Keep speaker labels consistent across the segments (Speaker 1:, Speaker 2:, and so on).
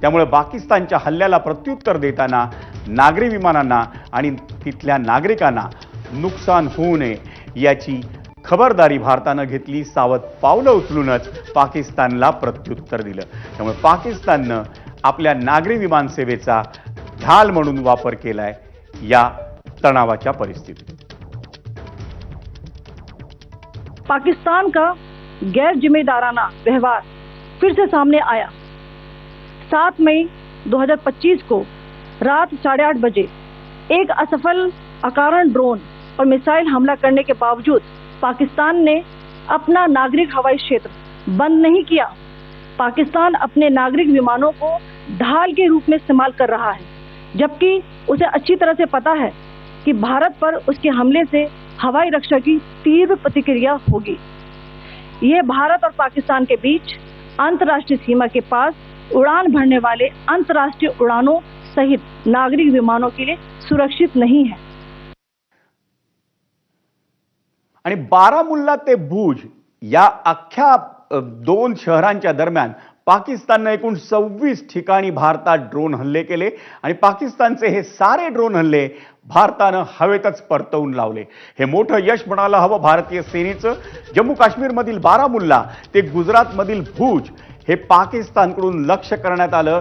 Speaker 1: त्यामुळे पाकिस्तानच्या हल्ल्याला प्रत्युत्तर देताना नागरी विमानांना आणि तिथल्या नागरिकांना नुकसान होऊ नये याची खबरदारी भारतानं घेतली सावध पावलं उचलूनच पाकिस्तानला प्रत्युत्तर दिलं. त्यामुळे पाकिस्ताननं आपल्या नागरी विमान सेवेचा ढाल म्हणून वापर केलाय या तणावाच्या परिस्थितीत.
Speaker 2: पाकिस्तान का गैर जिम्मेदाराना व्यवहार फिर से सामने आया? 7 मई 2025 को रात साढ़े आठ बजे एक असफल अकारण ड्रोन और मिसाइल हमला करने के बावजूद पाकिस्तान ने अपना नागरिक हवाई क्षेत्र बंद नहीं किया। पाकिस्तान अपने नागरिक विमानों को ढाल के रूप में इस्तेमाल कर रहा है, जबकि उसे अच्छी तरह से पता है कि भारत पर उसके हमले से हवाई रक्षा की तीव्र प्रतिक्रिया होगी। ये भारत और पाकिस्तान के बीच अंतर्राष्ट्रीय सीमा के पास उड़ान भरने वाले अंतर्राष्ट्रीय उड़ानों सहित नागरिक विमानों के लिए सुरक्षित नहीं है।
Speaker 1: आणि बारामुल्ला ते भुज या अख्ख्या दोन शहरांच्या दरम्यान पाकिस्ताननं एकूण सव्वीस ठिकाणी भारतात ड्रोन हल्ले केले आणि पाकिस्तानचे हे सारे ड्रोन हल्ले भारतानं हवेतच परतवून लावले. हे मोठं यश म्हणायला हवं भारतीय सेनेचं. जम्मू काश्मीरमधील बारामुल्ला ते गुजरातमधील भुज हे पाकिस्तानकडून लक्ष करण्यात आलं.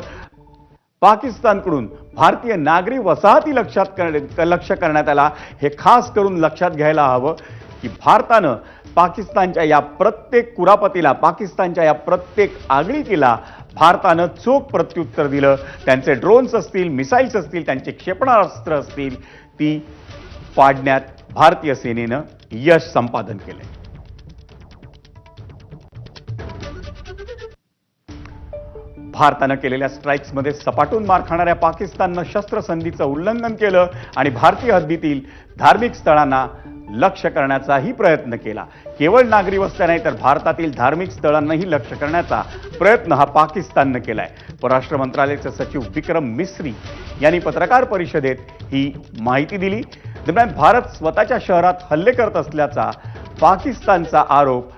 Speaker 1: पाकिस्तानकडून भारतीय नागरी वसाहती लक्षात कर लक्ष करण्यात आला. हे खास करून लक्षात घ्यायला हवं की भारतानं पाकिस्तानच्या या प्रत्येक कुरापतीला पाकिस्तानच्या या प्रत्येक आगळीकीला भारतानं चोख प्रत्युत्तर दिलं. त्यांचे ड्रोन्स असतील मिसाईल्स असतील त्यांचे क्षेपणास्त्र असतील ती पाडण्यात भारतीय सेनेनं यश संपादन केलंय. भारतानं केलेल्या स्ट्राईक्समध्ये सपाटून मार खाणाऱ्या पाकिस्ताननं शस्त्रसंधीचं उल्लंघन केलं आणि भारतीय हद्दीतील धार्मिक स्थळांना लक्ष करण्याचाही प्रयत्न केला. केवळ नागरी वस्त्या नाही तर भारतातील धार्मिक स्थळांनाही लक्ष करण्याचा प्रयत्न हा पाकिस्ताननं केलाय. परराष्ट्र मंत्रालयाचे सचिव विक्रम मिस्री यांनी पत्रकार परिषदेत ही माहिती दिली. दरम्यान भारत स्वतःच्या शहरात हल्ले करत असल्याचा पाकिस्तानचा आरोप